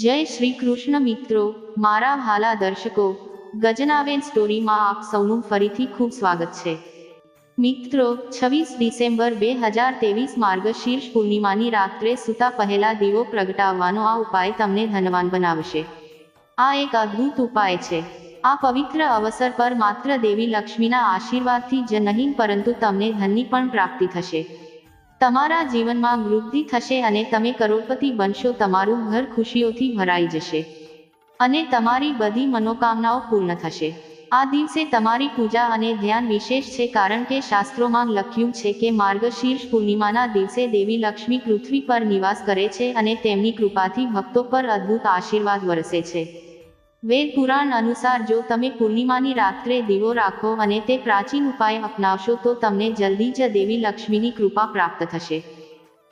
જય શ્રી કૃષ્ણ મિત્રો, મારા હાલા દર્શકો, ગજનાબેન સ્ટોરીમાં આપ સૌનું ફરીથી ખૂબ સ્વાગત છે. મિત્રો, છવ્વીસ ડિસેમ્બર બે હજાર ત્રેવીસ માર્ગશીર્ષ પૂર્ણિમાની રાત્રે સૂતા પહેલા દીવો પ્રગટાવવાનો આ ઉપાય તમને ધનવાન બનાવશે. આ એક અદ્ભુત ઉપાય છે. આ પવિત્ર અવસર પર માત્ર દેવી લક્ષ્મીના આશીર્વાદથી જ નહીં, પરંતુ તમને ધનની પણ પ્રાપ્તિ થશે. તમારા જીવનમાં વૃદ્ધિ થશે અને તમે કરોડપતિ બનશો, તમારું ઘર ખુશીઓથી ભરાઈ જશે. અને તમારી બધી મનોકામનાઓ પૂર્ણ થશે. આ દિવસે તમારી પૂજા અને ધ્યાન વિશેષ છે કારણ કે શાસ્ત્રોમાં લખ્યું છે કે માર્ગશીર્ષ પૂર્ણિમાના દિવસે દેવી લક્ષ્મી પૃથ્વી પર નિવાસ કરે છે અને તેમની કૃપાથી ભક્તો પર અદ્ભુત આશીર્વાદ વરસે છે. વેદ પુરાણ અનુસાર જો તમે પૂર્ણિમાની રાત્રે દીવો રાખો અને તે પ્રાચીન ઉપાય અપનાવશો તો તમને જલ્દી જ દેવી લક્ષ્મીની કૃપા પ્રાપ્ત થશે.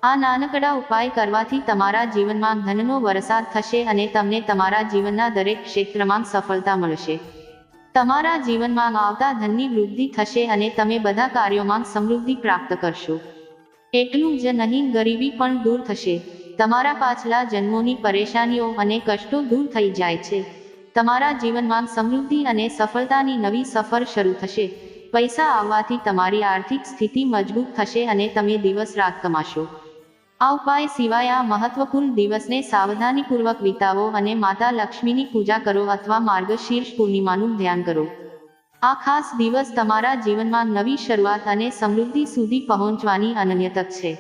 આ નાનકડા ઉપાય કરવાથી તમારા જીવનમાં ધનનો વરસાદ થશે અને તમને તમારા જીવનના દરેક ક્ષેત્રમાં સફળતા મળશે. તમારા જીવનમાં આવતા ધનની વૃદ્ધિ થશે અને તમે બધા કાર્યોમાં સમૃદ્ધિ પ્રાપ્ત કરશો. એટલું જ નહીં, ગરીબી પણ દૂર થશે. તમારા પાછલા જન્મોની પરેશાનીઓ અને કષ્ટો દૂર થઈ જાય છે. તમારા જીવનમાં સમૃદ્ધિ અને સફળતાની નવી સફર શરૂ થશે. પૈસા આવવાથી તમારી આર્થિક સ્થિતિ મજબૂત થશે અને તમે દિવસ રાત કમાશો. આ ઉપાય સિવાય આ મહત્વપૂર્ણ દિવસને સાવધાનીપૂર્વક વિતાવો અને માતા લક્ષ્મીની પૂજા કરો અથવા માર્ગશીર્ષ પૂર્ણિમાનું ધ્યાન કરો. આ ખાસ દિવસ તમારા જીવનમાં નવી શરૂઆત અને સમૃદ્ધિ સુધી પહોંચવાની અનન્ય તક છે.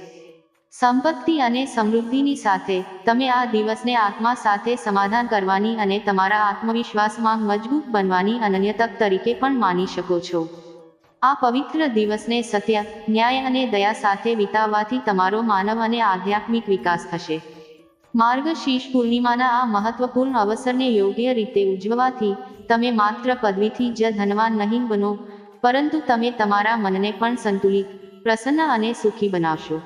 સંપત્તિ અને સમૃદ્ધિની સાથે તમે આ દિવસને આત્મા સાથે સમાધાન કરવાની અને તમારા આત્મવિશ્વાસમાં મજબૂત બનવાની અનન્ય તક તરીકે પણ માની શકો છો. આ પવિત્ર દિવસને સત્ય, ન્યાય અને દયા સાથે વિતાવવાથી તમારો માનવ અને આધ્યાત્મિક વિકાસ થશે. માર્ગશીર્ષ પૂર્ણિમાના આ મહત્વપૂર્ણ અવસરને યોગ્ય રીતે ઉજવવાથી તમે માત્ર પદવીથી જ ધનવાન નહીં બનો, પરંતુ તમે તમારા મનને પણ સંતુલિત, પ્રસન્ન અને સુખી બનાવશો.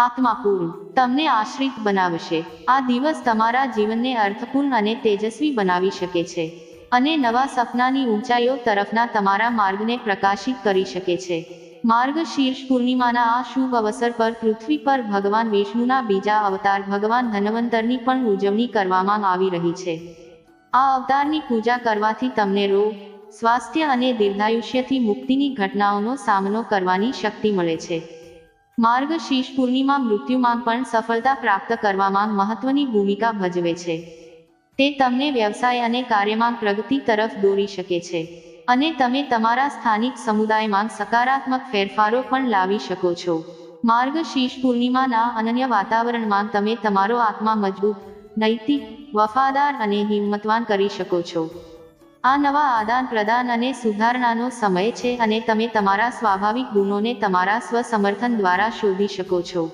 આત્માપૂર્ણ. તમને આશ્રિત બનાવશે. આ દિવસ તમારા જીવનને અર્થપૂર્ણ અને તેજસ્વી બનાવી શકે છે. અને નવા સપનાની ઊંચાઈઓ તરફના તમારા માર્ગને પ્રકાશિત કરી શકે છે. માર્ગ શીર્ષ પૂર્ણિમાના આ શુભ અવસર પર પૃથ્વી પર ભગવાન વિષ્ણુના બીજા અવતાર ભગવાન ધનવંતરની પણ ઉજવણી કરવામાં આવી રહી છે. આ અવતારની પૂજા કરવાથી તમને રોગ, સ્વાસ્થ્ય અને દીર્ઘાયુષ્યથી મુક્તિની ઘટનાઓનો સામનો કરવાની શક્તિ મળે છે. માર્ગશીર્ષ પૂર્ણિમા મૃત્યુમાં પણ સફળતા પ્રાપ્ત કરવામાં મહત્વની ભૂમિકા ભજવે છે. તે તમને વ્યવસાય અને કાર્યમાં પ્રગતિ તરફ દોરી શકે છે. અને તમે તમારા સ્થાનિક સમુદાયમાં સકારાત્મક ફેરફારો પણ લાવી શકો છો. માર્ગશીર્ષ પૂર્ણિમાના અનન્ય વાતાવરણમાં તમે તમારો આત્મા મજબૂત, નૈતિક, વફાદાર અને હિંમતવાન કરી શકો છો. આ નવા આદાન પ્રદાન અને સુધારણાનો સમય છે અને તમે તમારા સ્વાભાવિક ગુણોને તમારા સ્વસમર્થન દ્વારા શોધી શકો છો.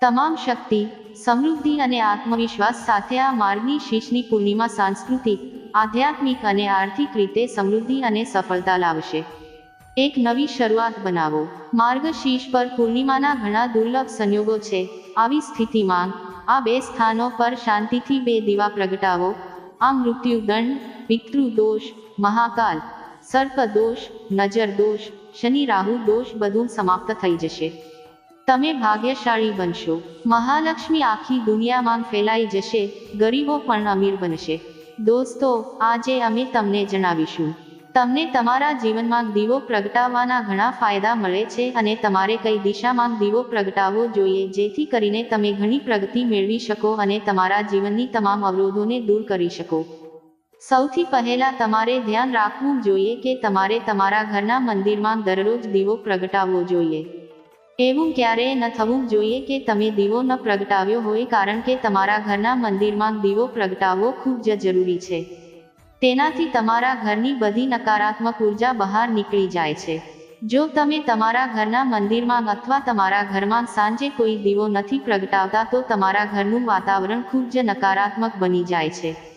તમામ શક્તિ, સમૃદ્ધિ અને આત્મવિશ્વાસ સાથે આ માર્ગની શીશની પૂર્ણિમા સાંસ્કૃતિક, આધ્યાત્મિક અને આર્થિક રીતે સમૃદ્ધિ અને સફળતા લાવશે. એક નવી શરૂઆત બનાવો. માર્ગશીર્ષ પર પૂર્ણિમાના ઘણા દુર્લભ સંયોગો છે. આવી સ્થિતિમાં, આ બે સ્થાનો પર શાંતિથી બે દીવા પ્રગટાવો. આ મૃત્યુદંડ પિતૃદોષ મહાકાલ સર્પદોષ નજર દોષ શનિ રાહુ દોષ બધું સમાપ્ત થઈ જશે તમે ભાગ્યશાળી બનશો મહાલક્ષ્મી આખી દુનિયામાં ફેલાઈ જશે ગરીબો પણ અમીર બનશે દોસ્તો આજે અમે તમને જણાવીશું તમને તમારા જીવનમાં દીવો પ્રગટાવવાના ઘણા ફાયદા મળે છે અને તમારે કઈ દિશામાં દીવો પ્રગટાવવો જોઈએ જેથી કરીને તમે ઘણી પ્રગતિ મેળવી શકો અને તમારા જીવનની તમામ અવરોધોને દૂર કરી શકો। સૌથી પહેલા તમારે ધ્યાન રાખવું જોઈએ કે તમારે તમારા ઘરના મંદિરમાં દરરોજ દીવો પ્રગટાવવો જોઈએ. એવું ક્યારેય ન થવું જોઈએ કે તમે દીવો ન પ્રગટાવ્યો હોય કારણ કે તમારા ઘરના મંદિરમાં દીવો પ્રગટાવવો ખૂબ જ જરૂરી છે. તેનાથી તમારા ઘરની બધી નકારાત્મક ઊર્જા બહાર નીકળી જાય છે. જો તમે તમારા ઘરના મંદિરમાં અથવા તમારા ઘરમાં સાંજે કોઈ દીવો નથી પ્રગટાવતા તો તમારા ઘરનું વાતાવરણ ખૂબ જ નકારાત્મક બની જાય છે.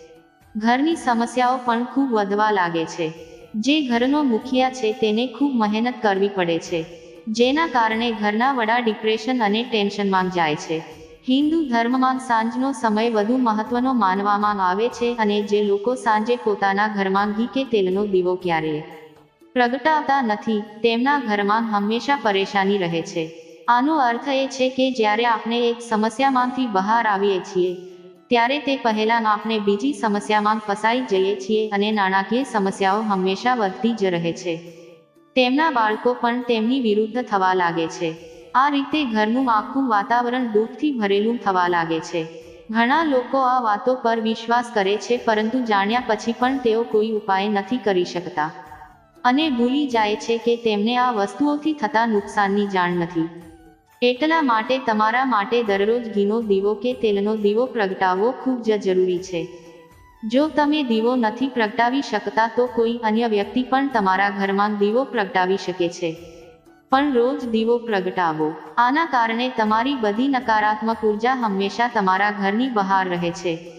ઘરની સમસ્યાઓ પણ ખૂબ વધવા લાગે છે. જે ઘરનો મુખિયા છે તેને ખૂબ મહેનત કરવી પડે છે. જેના કારણે ઘરના વડા ડિપ્રેશન અને ટેન્શનમાં જાય છે. હિન્દુ ધર્મમાં સાંજનો સમય વધુ મહત્વનો માનવામાં આવે છે અને જે લોકો સાંજે પોતાના ઘરમાં ઘી કે તેલનો દીવો ક્યારેય પ્રગટાવતા નથી, તેમના ઘરમાં હંમેશા પરેશાની રહે છે. આનો અર્થ એ છે કે જ્યારે આપણે એક સમસ્યામાંથી બહાર આવીએ છીએ ત્યારે તે પહેલાં આપણે બીજી સમસ્યામાં ફસાઈ જઈએ છીએ અને નાણાકીય સમસ્યાઓ હંમેશા વધતી જ રહે છે. તેમના બાળકો પણ તેમની વિરુદ્ધ થવા લાગે છે. આ રીતે ઘરનું આખું વાતાવરણ દુઃખથી ભરેલું થવા લાગે છે. ઘણા લોકો આ વાતો પર વિશ્વાસ કરે છે, પરંતુ જાણ્યા પછી પણ તેઓ કોઈ ઉપાય નથી કરી શકતા. અને ભૂલી જાય છે કે તેમને આ વસ્તુઓથી થતા નુકસાનની જાણ નથી. એટલા માટે તમારા માટે દરરોજ ઘીનો દીવો કે તેલનો દીવો પ્રગટાવવો ખૂબ જ જરૂરી છે. જો તમે દીવો નથી પ્રગટાવી શકતા તો કોઈ અન્ય વ્યક્તિ પણ તમારા ઘરમાં દીવો પ્રગટાવી શકે છે. પણ રોજ દીવો પ્રગટાવો. આના કારણે તમારી બધી નકારાત્મક ઊર્જા હંમેશા તમારા ઘરની બહાર રહે છે.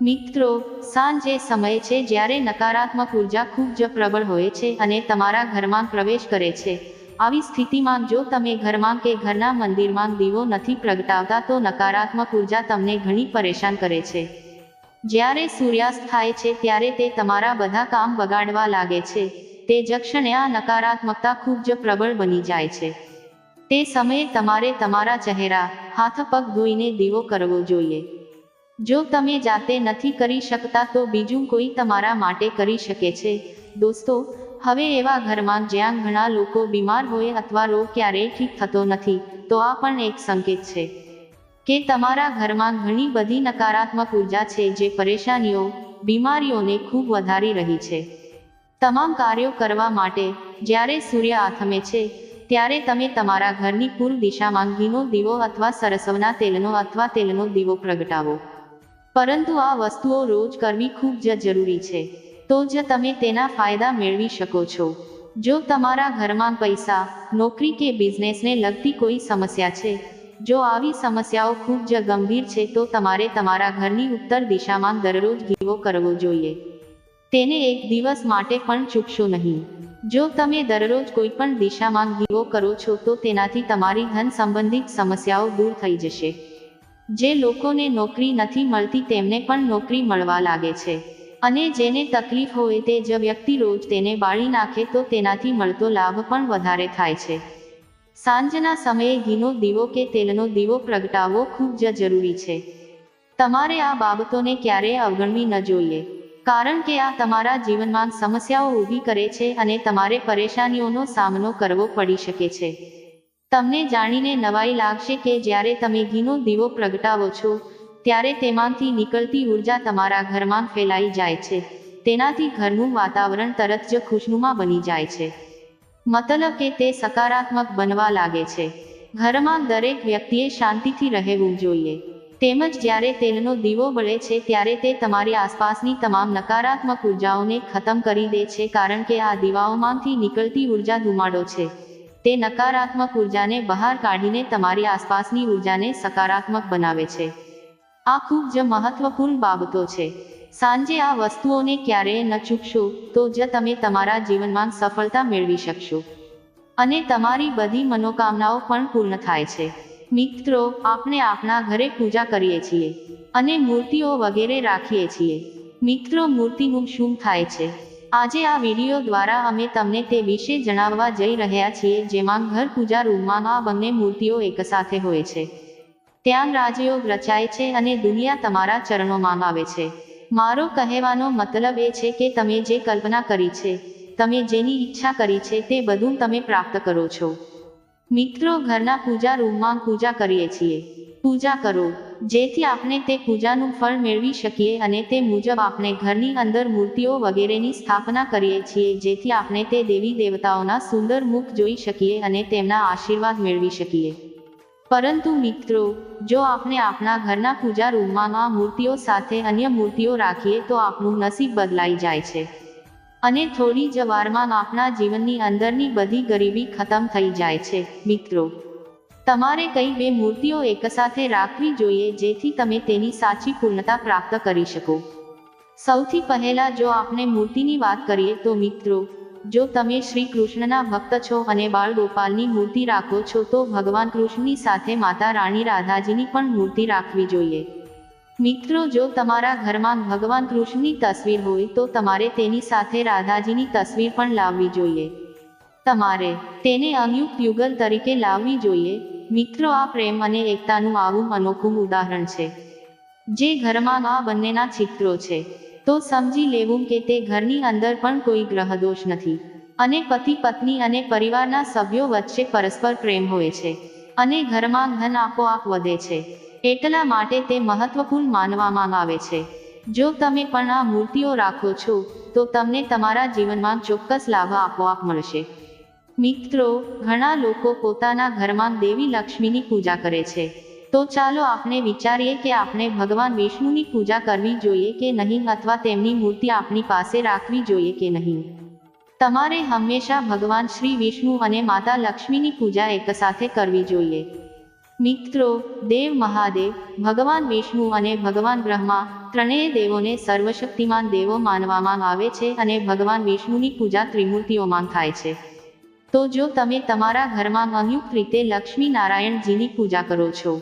મિત્રો, સાંજે સમય છે જ્યારે નકારાત્મક ઊર્જા ખૂબ જ પ્રબળ હોય છે અને તમારા ઘરમાં પ્રવેશ કરે છે. આવી સ્થિતિમાં જો તમે ઘરમાં કે ઘરના મંદિરમાં દીવો નથી પ્રગટાવતા તો નકારાત્મક ઊર્જા તમને ઘણી પરેશાન કરે છે. જ્યારે સૂર્યાસ્ત થાય છે ત્યારે તે તમારા બધા કામ બગાડવા લાગે છે. તે જ ક્ષણે આ નકારાત્મકતા ખૂબ જ પ્રબળ બની જાય છે. તે સમયે તમારે તમારા ચહેરા, હાથ પગ ધોઈને દીવો કરવો જોઈએ. જો તમે જાતે નથી કરી શકતા તો બીજું કોઈ તમારા માટે કરી શકે છે. દોસ્તો હવે એવા ઘરમાં જ્યાં ઘણા લોકો બીમાર હોય અથવા રોગ ક્યારેય ઠીક થતો નથી, તો આ પણ એક સંકેત છે. કે તમારા ઘરમાં ઘણી બધી નકારાત્મક ઊર્જા છે જે પરેશાનીઓ, બીમારીઓને ખૂબ વધારી રહી છે. તમામ કાર્યો કરવા માટે જ્યારે સૂર્ય આથમે છે, ત્યારે તમે તમારા ઘરની પૂર્વ દિશામાં ઘીનો દીવો અથવા સરસવના તેલનો અથવા તેલનો દીવો પ્રગટાવો. પરંતુ આ વસ્તુઓ રોજ કરવી ખૂબ જ જરૂરી છે. તો જ તમે તેના ફાયદા મેળવી શકો છો. જો તમારા ઘરમાં પૈસા, નોકરી કે બિઝનેસને લગતી કોઈ સમસ્યા છે, જો આવી સમસ્યાઓ ખૂબ જ ગંભીર છે તો તમારે તમારા ઘરની ઉત્તર દિશામાં દરરોજ દીવો કરવો જોઈએ. તેને એક દિવસ માટે પણ ચૂકશો નહીં. જો તમે દરરોજ કોઈ પણ દિશામાં દીવો કરો છો તો તેનાથી તમારી ધન સંબંધિત સમસ્યાઓ દૂર થઈ જશે. જે લોકોને નોકરી નથી મળતી તેમને પણ નોકરી મળવા લાગે છે. અને જેને તકલીફ હોય તે જ વ્યક્તિ રોજ તેને બાળી નાખે તો તેનાથી મળતો લાભ પણ વધારે થાય છે. સાંજના સમયે ઘીનો દીવો કે તેલનો દીવો પ્રગટાવવો ખૂબ જ જરૂરી છે. તમારે આ બાબતોને ક્યારેય અવગણવી ન જોઈએ, કારણ કે આ તમારા જીવનમાં સમસ્યાઓ ઊભી કરે છે અને તમારે પરેશાનીઓનો સામનો કરવો પડી શકે છે. તમને જાણીને નવાઈ લાગશે કે જ્યારે તમે ઘીનો દીવો પ્રગટાવો છો ત્યારે તેમાંથી નીકળતી ઊર્જા તમારા ઘરમાં ફેલાઈ જાય છે. તેનાથી ઘરનું વાતાવરણ તરત જ ખુશનુમા બની જાય છે. મતલબ કે તે સકારાત્મક બનવા લાગે છે. ઘરમાં દરેક વ્યક્તિએ શાંતિથી રહેવું જોઈએ. તેમજ જ્યારે તેલનો દીવો બળે છે ત્યારે તે તમારી આસપાસની તમામ નકારાત્મક ઉર્જાઓને ખતમ કરી દે છે કારણ કે આ દીવાઓમાંથી નીકળતી ઊર્જા ધુમાડો છે. તે નકારાત્મક ઉર્જાને બહાર કાઢીને તમારી આસપાસની ઉર્જાને સકારાત્મક બનાવે છે. આ ખૂબ જ મહત્વપૂર્ણ બાબતો છે. સાંજે આ વસ્તુઓને ક્યારેય ન ચૂકશો, તો જ તમે તમારા જીવનમાં સફળતા મેળવી શકશો. અને તમારી બધી મનોકામનાઓ પણ પૂર્ણ થાય છે. મિત્રો, આપણે આપણા ઘરે પૂજા કરીએ છીએ અને મૂર્તિઓ વગેરે રાખીએ છીએ. મિત્રો, મૂર્તિનું શું થાય છે? આજે આ વીડિયો દ્વારા અમે તમને તે વિશે જણાવવા જઈ રહ્યા છીએ, જેમાં ઘર પૂજા રૂમમાં આ બંને મૂર્તિઓ એકસાથે હોય છે. ત્યાં રાજયોગ રચાય છે અને દુનિયા તમારા ચરણોમાં આવે છે. મારો કહેવાનો મતલબ એ છે કે તમે જે કલ્પના કરી છે, તમે જેની ઈચ્છા કરી છે તે બધું તમે પ્રાપ્ત કરો છો. મિત્રો, ઘરના પૂજા રૂમમાં પૂજા કરીએ છીએ. પૂજા કરો, જેથી આપણે તે પૂજાનું ફળ મેળવી શકીએ અને તે મુજબ આપણે ઘરની અંદર મૂર્તિઓ વગેરેની સ્થાપના કરીએ છીએ જેથી આપણે તે દેવી દેવતાઓના સુંદર મુખ જોઈ શકીએ અને તેમના આશીર્વાદ મેળવી શકીએ. પરંતુ મિત્રો, જો આપણે આપણા ઘરના પૂજા રૂમમાં મૂર્તિઓ સાથે અન્ય મૂર્તિઓ રાખીએ તો આપણું નસીબ બદલાઈ જાય છે. અને થોડી જ વારમાં આપણા જીવનની અંદરની બધી ગરીબી ખતમ થઈ જાય છે, મિત્રો. તમારે કઈ બે મૂર્તિઓ એકસાથે રાખવી જોઈએ જેથી તમે તેની સાચી પૂર્ણતા પ્રાપ્ત કરી શકો. સૌથી પહેલા જો આપણે મૂર્તિની વાત કરીએ તો મિત્રો જો તમે શ્રી કૃષ્ણના ભક્ત છો અને બાળ ગોપાલની મૂર્તિ રાખો છો, તો ભગવાન કૃષ્ણની સાથે માતા રાણી રાધાજીની પણ મૂર્તિ રાખવી જોઈએ. મિત્રો, જો તમારા ઘરમાં ભગવાન કૃષ્ણની તસવીર હોય, તો તમારે તેની સાથે રાધાજીની તસવીર પણ લાવવી જોઈએ. તમારે તેને અનયુક્ત યુગલ તરીકે લાવવી જોઈએ. મિત્રો, આ પ્રેમ અને એકતાનું આવું અનોખું ઉદાહરણ છે, જે ઘરમાં આ બંનેના ચિત્રો છે. તો સમજી લેવું કે તે ઘરની અંદર પણ કોઈ ગ્રહદોષ નથી. અને પતિ, પત્ની અને પરિવારના સભ્યો વચ્ચે પરસ્પર પ્રેમ હોય છે. અને ઘરમાં ધન આપોઆપ વધે છે. એટલા માટે તે મહત્વપૂર્ણ માનવામાં આવે છે. જો તમે પણ આ મૂર્તિઓ રાખો છો, તો તમને તમારા જીવનમાં ચોક્કસ લાભ આપોઆપ મળશે. મિત્રો, ઘણા લોકો પોતાના ઘરમાં દેવી લક્ષ્મીની પૂજા કરે છે. તો ચાલો આપણે વિચારીએ કે આપણે ભગવાન વિષ્ણુની પૂજા કરવી જોઈએ કે નહીં અથવા તેમની મૂર્તિ આપણી પાસે રાખવી જોઈએ કે નહીં? તમારે હંમેશા ભગવાન શ્રી વિષ્ણુ અને માતા લક્ષ્મીની પૂજા એકસાથે કરવી જોઈએ. મિત્રો, દેવ મહાદેવ, ભગવાન વિષ્ણુ અને ભગવાન બ્રહ્મા ત્રણેય દેવોને સર્વશક્તિમાન દેવો માનવામાં આવે છે અને ભગવાન વિષ્ણુની પૂજા ત્રિમૂર્તિઓમાં થાય છે. તો જો તમે તમારા ઘરમાં સંયુક્ત રીતે લક્ષ્મી નારાયણજીની પૂજા કરો છો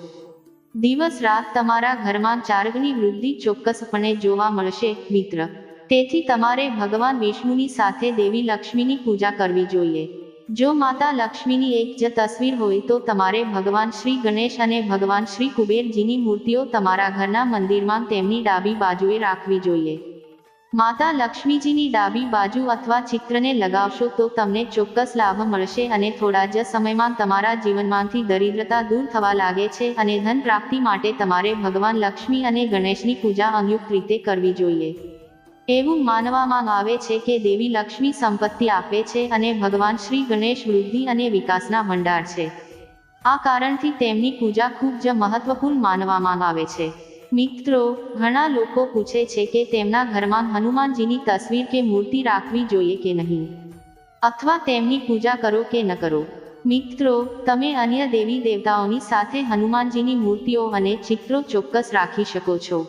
દિવસ રાત તમારા ઘરમાં ચાર્ગની વૃદ્ધિ ચોક્કસપણે જોવા મળશે, મિત્ર. તેથી તમારે ભગવાન વિષ્ણુની સાથે દેવી લક્ષ્મીની પૂજા કરવી જોઈએ. જો માતા લક્ષ્મીની એક જ તસવીર હોય તો તમારે ભગવાન શ્રી ગણેશ અને ભગવાન શ્રી કુબેરજીની મૂર્તિઓ તમારા ઘરના મંદિરમાં તેમની ડાબી બાજુએ રાખવી જોઈએ. માતા લક્ષ્મીજીની ડાબી બાજુ અથવા ચિત્રને લગાવશો તો તમને ચોક્કસ લાભ મળશે અને થોડા જ સમયમાં તમારા જીવનમાંથી દરિદ્રતા દૂર થવા લાગે છે અને ધન પ્રાપ્તિ માટે તમારે ભગવાન લક્ષ્મી અને ગણેશની પૂજા સંયુક્ત રીતે કરવી જોઈએ. એવું માનવામાં આવે છે કે દેવી લક્ષ્મી સંપત્તિ આપે છે અને ભગવાન શ્રી ગણેશ વૃદ્ધિ અને વિકાસના ભંડાર છે. આ કારણથી તેમની પૂજા ખૂબ જ મહત્વપૂર્ણ માનવામાં આવે છે. મિત્રો, ઘણા લોકો પૂછે છે કે તેમના ઘરમાં હનુમાનજીની તસવીર કે મૂર્તિ રાખવી જોઈએ કે નહીં? અથવા તેમની પૂજા કરો કે ન કરો? મિત્રો, તમે અન્ય દેવી દેવતાઓની સાથે હનુમાનજીની મૂર્તિઓ અને ચિત્રો ચોક્કસ રાખી શકો છો.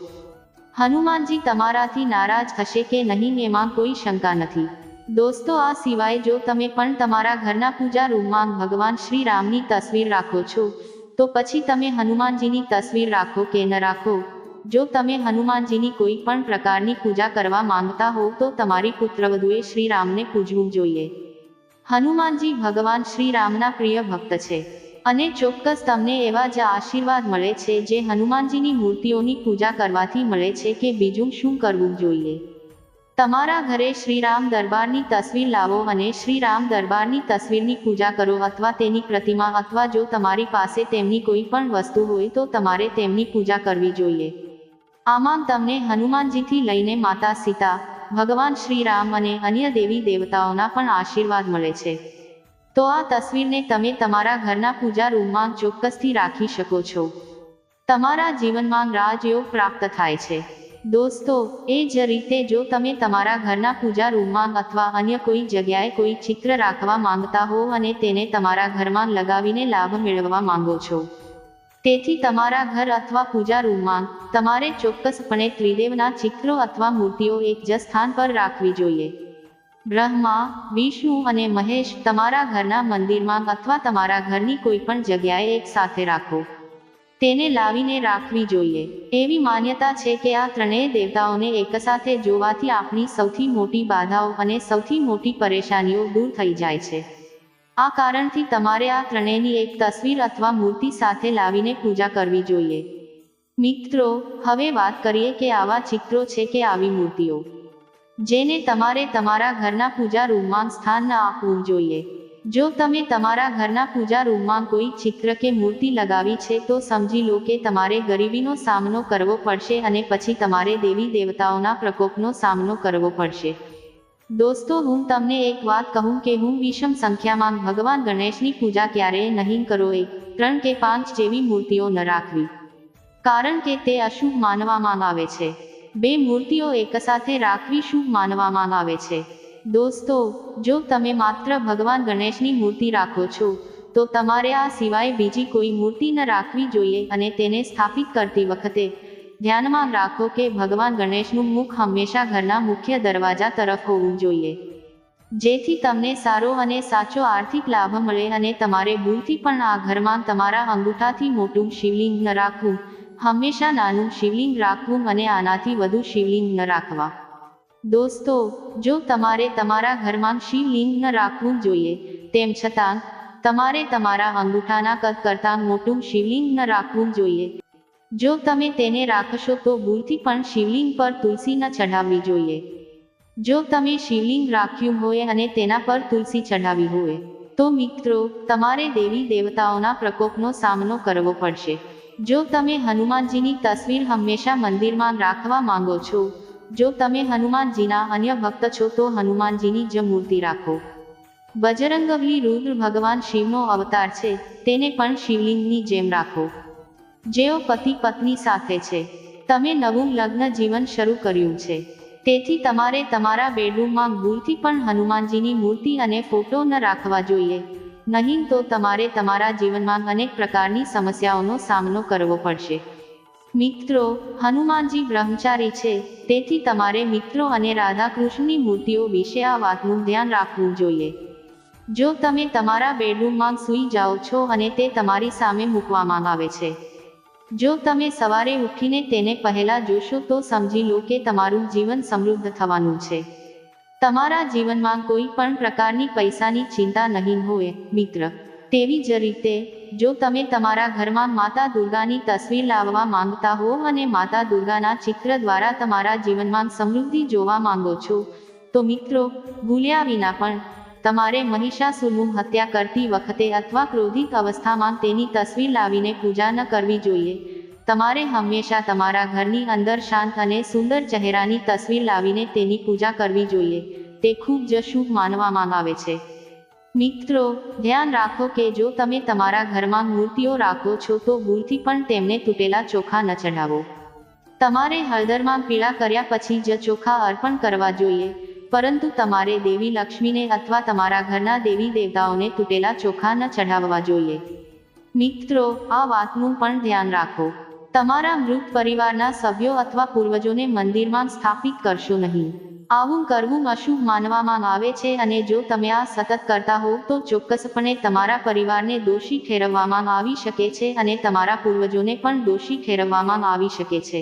હનુમાનજી તમારાથી નારાજ થશે કે નહીં એમાં કોઈ શંકા નથી. દોસ્તો, આ સિવાય જો તમે પણ તમારા ઘરના પૂજા રૂમમાં ભગવાન શ્રી રામની તસવીર રાખો છો તો પછી તમે હનુમાનજીની તસવીર રાખો કે ન રાખો. જો તમે હનુમાનજીની કોઈ પણ પ્રકારની પૂજા કરવા માંગતા હો તો તમારી પુત્રવધુએ શ્રીરામને પૂજવું જોઈએ. હનુમાનજી ભગવાન શ્રીરામના પ્રિય ભક્ત છે. અને ચોક્કસ તમને એવા જ આશીર્વાદ મળે છે જે હનુમાનજીની મૂર્તિઓની પૂજા કરવાથી મળે છે કે બીજું શું કરવું જોઈએ. તમારા ઘરે શ્રીરામ દરબારની તસવીર લાવો અને શ્રીરામ દરબારની તસવીરની પૂજા કરો અથવા તેની પ્રતિમા અથવા જો તમારી પાસે તેમની કોઈ પણ વસ્તુ હોય તો તમારે તેમની પૂજા કરવી જોઈએ. આમાં તમને હનુમાનજીથી લઈને માતા સીતા, ભગવાન શ્રીરામ અને અન્ય દેવી દેવતાઓના પણ આશીર્વાદ મળે છે. તો આ તસવીરને તમે તમારા ઘરના પૂજા રૂમમાં ચોક્કસથી રાખી શકો છો. તમારા જીવનમાં રાજયોગ પ્રાપ્ત થાય છે. દોસ્તો, એ જ રીતે જો તમે તમારા ઘરના પૂજા રૂમમાં અથવા અન્ય કોઈ જગ્યાએ કોઈ ચિત્ર રાખવા માંગતા હો અને તેને તમારા ઘરમાં લગાવીને લાભ મેળવવા માંગો છો. તેથી તમારા ઘર અથવા પૂજા રૂમમાં તમારે ચોક્કસપણે ત્રિદેવના ચિત્રો અથવા મૂર્તિઓ એક જ સ્થાન પર રાખવી જોઈએ. બ્રહ્મા, વિષ્ણુ અને મહેશ તમારા ઘરના મંદિરમાં અથવા તમારા ઘરની કોઈ પણ જગ્યાએ એક સાથે રાખો. તેને લાવીને રાખવી જોઈએ. એવી માન્યતા છે કે આ ત્રણેય દેવતાઓને એકસાથે જોવાથી આપણી સૌથી મોટી બાધાઓ અને સૌથી મોટી પરેશાનીઓ દૂર થઈ જાય છે. આ કારણથી તમારે આ ત્રણેયની એક તસવીર અથવા મૂર્તિ સાથે લાવીને પૂજા કરવી જોઈએ. મિત્રો, હવે વાત કરીએ કે આવા ચિત્રો છે કે આવી મૂર્તિઓ. જેને તમારે તમારા ઘરના પૂજા રૂમમાં સ્થાન ન આપવું જોઈએ. જો તમે તમારા ઘરના પૂજા રૂમમાં કોઈ ચિત્ર કે મૂર્તિ લગાવી છે, તો સમજી લો કે તમારે ગરીબીનો સામનો કરવો પડશે અને પછી તમારે દેવી દેવતાઓના પ્રકોપનો સામનો કરવો પડશે. દોસ્તો, હું તમને એક વાત કહું કે હું વિષમ સંખ્યામાં ભગવાન ગણેશની પૂજા ક્યારેય નહીં કરો એક ત્રણ કે પાંચ જેવી મૂર્તિઓ ન રાખવી. કારણ કે તે અશુભ માનવામાં આવે છે. બે મૂર્તિઓ એકસાથે રાખવી શુભ માનવામાં આવે છે. દોસ્તો, જો તમે માત્ર ભગવાન ગણેશની મૂર્તિ રાખો છો, તો તમારે આ સિવાય બીજી કોઈ મૂર્તિ ન રાખવી જોઈએ અને તેને સ્થાપિત કરતી વખતે ધ્યાનમાં રાખો કે ભગવાન ગણેશનું મુખ હંમેશા ઘરના મુખ્ય દરવાજા તરફ હોવું જોઈએ. જેથી તમને સારો અને સાચો આર્થિક લાભ મળે અને તમારે ભૂલથી પણ આ ઘરમાં તમારા અંગૂઠાથી મોટું શિવલિંગ ન રાખવું, હંમેશા નાનું શિવલિંગ રાખવું અને આનાથી વધુ શિવલિંગ ન રાખવા. દોસ્તો, જો તમારે તમારા ઘરમાં શિવલિંગ ન રાખવું જોઈએ, તેમ છતાં, તમારે તમારા અંગૂઠાના કદ કરતાં મોટું શિવલિંગ ન રાખવું જોઈએ. જો તમે તેને રાખશો તો ભૂલથી પણ શિવલિંગ પર તુલસી ન ચઢાવવી જોઈએ. જો તમે શિવલિંગ રાખ્યું હોય અને તેના પર તુલસી ચઢાવી હોય, તો મિત્રો, તમારે દેવી દેવતાઓના પ્રકોપનો સામનો કરવો પડશે. જો તમે હનુમાનજીની તસવીર હંમેશા મંદિરમાં રાખવા માંગો છો જો તમે હનુમાનજીના અન્ય ભક્ત છો તો હનુમાનજીની જ મૂર્તિ રાખો. બજરંગબલી રુદ્ર ભગવાન શિવનો અવતાર છે, તેને પણ શિવલિંગની જેમ રાખો. જેઓ પતિ પત્ની સાથે છે, તમે નવું લગ્ન જીવન શરૂ કર્યું છે. તેથી તમારે તમારા બેડરૂમમાં ભૂલથી પણ હનુમાનજીની મૂર્તિ અને ફોટો ન રાખવા જોઈએ. નહીં તો તમારે તમારા જીવનમાં અનેક પ્રકારની સમસ્યાઓનો સામનો કરવો પડશે. મિત્રો, હનુમાનજી બ્રહ્મચારી છે. તેથી તમારે મિત્રો અને રાધાકૃષ્ણની મૂર્તિઓ વિશે આ વાતનું ધ્યાન રાખવું જોઈએ. જો તમે તમારા બેડરૂમમાં સૂઈ જાઓ છો અને તે તમારી સામે મૂકવામાં આવે છે. જો તમે સવારે ઉઠીને તેને પહેલા જોશો તો સમજી લો કે તમારું જીવન સમૃદ્ધ થવાનું છે. તમારા જીવનમાં કોઈ પણ પ્રકારની પૈસાની ચિંતા નહીં હોય, મિત્ર. તેવી જ રીતે, જો તમે તમારા ઘરમાં માતા દુર્ગાની તસવીર લાવવા માંગતા હો અને માતા દુર્ગાના ચિત્ર દ્વારા તમારા જીવનમાં સમૃદ્ધિ જોવા માંગો છો, તો મિત્રો, ભૂલ્યા વિના પણ, તમારે મહિષાસુરનું હત્યા કરતી વખતે અથવા ક્રોધિત અવસ્થામાં તેની તસવીર લાવીને પૂજા ન કરવી જોઈએ. તમારે હંમેશા તમારા ઘરની અંદર શાંત અને સુંદર ચહેરાની તસવીર લાવીને તેની પૂજા કરવી જોઈએ. તે ખૂબ જ શુભ માનવામાં આવે છે. મિત્રો, ધ્યાન રાખો કે જો તમે તમારા ઘરમાં મૂર્તિઓ રાખો છો તો ભૂલથી પણ તેમને તૂટેલા ચોખા ન ચઢાવો. તમારે હળદરમાં પીળા કર્યા પછી જ ચોખા અર્પણ કરવા જોઈએ, પરંતુ તમારે દેવી લક્ષ્મીને અથવા તમારા ઘરના દેવી દેવતાઓને તૂટેલા ચોખા ન ચઢાવવા જોઈએ. મિત્રો, આ વાતનું પણ ધ્યાન રાખો. તમારા મૃત પરિવારના સભ્યો અથવા પૂર્વજોને મંદિરમાં સ્થાપિત કરશો નહીં. આવું કરવું અશુભ માનવામાં આવે છે અને જો તમે આ સતત કરતા હો, તો ચોક્કસપણે તમારા પરિવારને દોષી ઠેરવવામાં આવી શકે છે અને તમારા પૂર્વજોને પણ દોષી ઠેરવવામાં આવી શકે છે.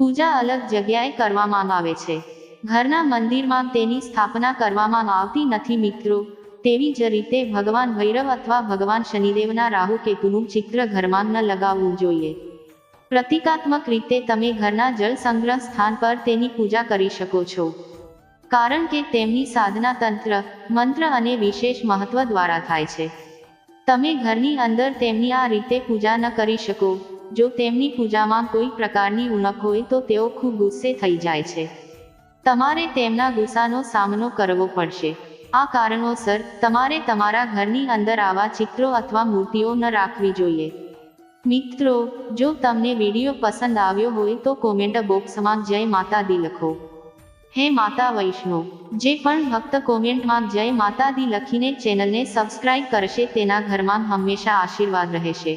પૂજા અલગ જગ્યાએ કરવામાં આવે છે. ઘરના મંદિરમાં તેની સ્થાપના કરવામાં આવતી નથી મિત્રો. તેવી જ રીતે ભગવાન ભૈરવ અથવા ભગવાન શનિદેવના રાહુ કેતુનું ચિત્ર ઘરમાં ન લગાવવું જોઈએ. પ્રતિકાત્મક રીતે તમે ઘરના જળ સંગ્રહ સ્થાન પર તેની પૂજા કરી શકો છો. કારણ કે તેમની સાધના તંત્ર, મંત્ર અને વિશેષ મહત્વ દ્વારા થાય છે. તમે ઘરની અંદર તેમની આ રીતે પૂજા ન કરી શકો. જો તેમની પૂજામાં કોઈ પ્રકારની ઉણપ હોય તો તેઓ ખૂબ ગુસ્સે થઈ જાય છે. તમારે તેમના ગુસ્સાનો સામનો કરવો પડશે. આ કારણોસર તમારે તમારા ઘરની અંદર આવા ચિત્રો અથવા મૂર્તિઓ ન રાખવી જોઈએ. મિત્રો, જો તમને વીડિયો પસંદ આવ્યો હોય તો કોમેન્ટ બોક્સમાં જય માતા દી લખો. હે માતા વૈષ્ણો જે પણ ભક્ત કોમેન્ટમાં જય માતા દી લખીને ચેનલને સબસ્ક્રાઇબ કરશે તેના ઘરમાં હંમેશા આશીર્વાદ રહેશે.